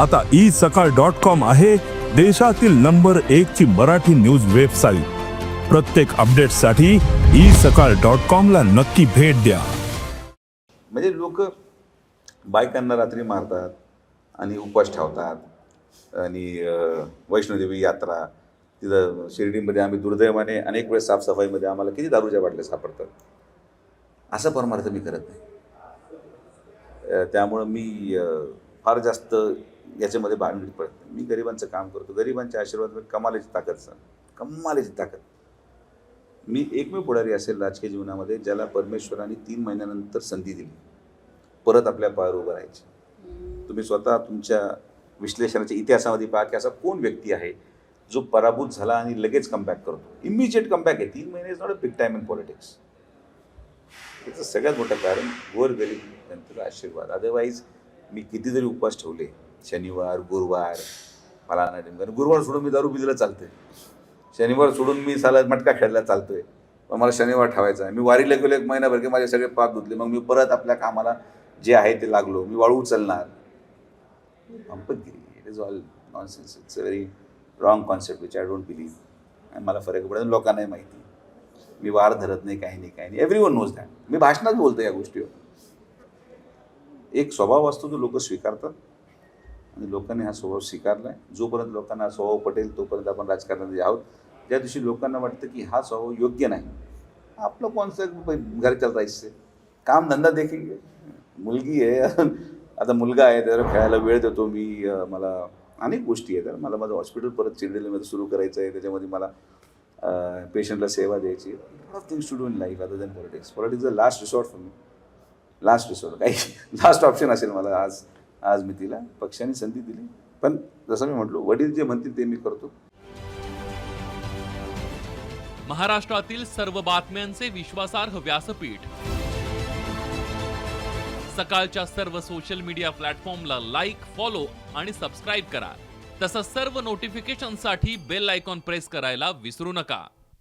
आता ई सकाळ dot com आहे देशातील नंबर एक ची मराठी न्यूज वेबसाईट. प्रत्येक अपडेटसाठी ई सकाळ डॉट कॉम ला नक्की भेट द्या. म्हणजे लोक बायकांना रात्री मारतात आणि उपवास ठेवतात आणि वैष्णोदेवी यात्रा तिथं शिर्डीमध्ये आम्ही दुर्दैवाने अनेक वेळेस साफसफाईमध्ये आम्हाला किती दारूच्या बाटल्या सापडतात? असा परमार्थ मी करत नाही. त्यामुळं मी फार जास्त याच्यामध्ये भानगडीत पडत नाही. मी गरिबांचं काम करतो. गरिबांचे आशीर्वाद कमालीची ताकद सर. कमालीची ताकद. मी एकमेव पुढारी असेल राजकीय जीवनामध्ये ज्याला परमेश्वराने तीन महिन्यानंतर संधी दिली. परत आपल्या पायावर उभं राहायची. तुम्ही स्वतः तुमच्या विश्लेषणाच्या इतिहासामध्ये पहा की असा कोण व्यक्ती आहे जो पराभूत झाला आणि लगेच कमबॅक करतो. इमिजिएट कमबॅक आहे. तीन महिने is not a big time in politics त्याचं सगळ्यात मोठं कारण गोर गरीब जनतेचा आशीर्वाद. अदरवाईज मी किती जरी उपवास ठेवले. शनिवार गुरुवार मला नाही कारण गुरुवार सोडून मी दारू पिलेला चालतोय. शनिवार सोडून मी साला मटका खेळायला चालतोय. पण मला शनिवार ठेवायचा आहे. मी वारीला गेलो एक महिनाभर की माझे सगळे पाप धुतले. मग मी परत आपल्या कामाला जे आहे ते लागलो. मी वाळू उचलणार. It is all nonsense it's a very wrong concept which I don't believe आणि मला फरक पडत लोकांनाही माहिती. मी वार धरत नाही काही नाही काही नाही. एव्हरी वन नोज दॅट मी भाषणात बोलतो या गोष्टीवर. एक स्वभाव असतो जो लोक स्वीकारतात. आणि लोकांनी हा स्वभाव स्वीकारला आहे जोपर्यंत लोकांना हा स्वभाव पटेल तोपर्यंत आपण राजकारणामध्ये आहोत ज्या दिवशी लोकांना वाटतं की हा स्वभाव योग्य नाही आपलं कोणचं घर चालता इससे काम धंदा देखेंगे मुलगी आहे. आता मुलगा आहे त्याला खेळायला वेळ देतो मी. मला अनेक गोष्टी आहेत. मला माझं हॉस्पिटल परत चिरलेल्यामध्ये सुरू करायचं आहे. त्याच्यामध्ये मला पेशंटला सेवा द्यायची things to do in life other than politics politics the last resort for me last resort काही लास्ट ऑप्शन असेल मला आज. आज मी तिला पक्षाने संधी दिली. पण जसं मी म्हटलो वडील जे म्हणतील ते मी करतो. महाराष्ट्रातील सर्व बातम्यांचे विश्वासार्ह व्यासपीठ. सकाळच्या सर्व सोशल मीडिया प्लॅटफॉर्मला लाईक फॉलो आणि सबस्क्राईब करा. तसंच सर्व नोटिफिकेशनसाठी बेल आयकॉन प्रेस करायला विसरू नका.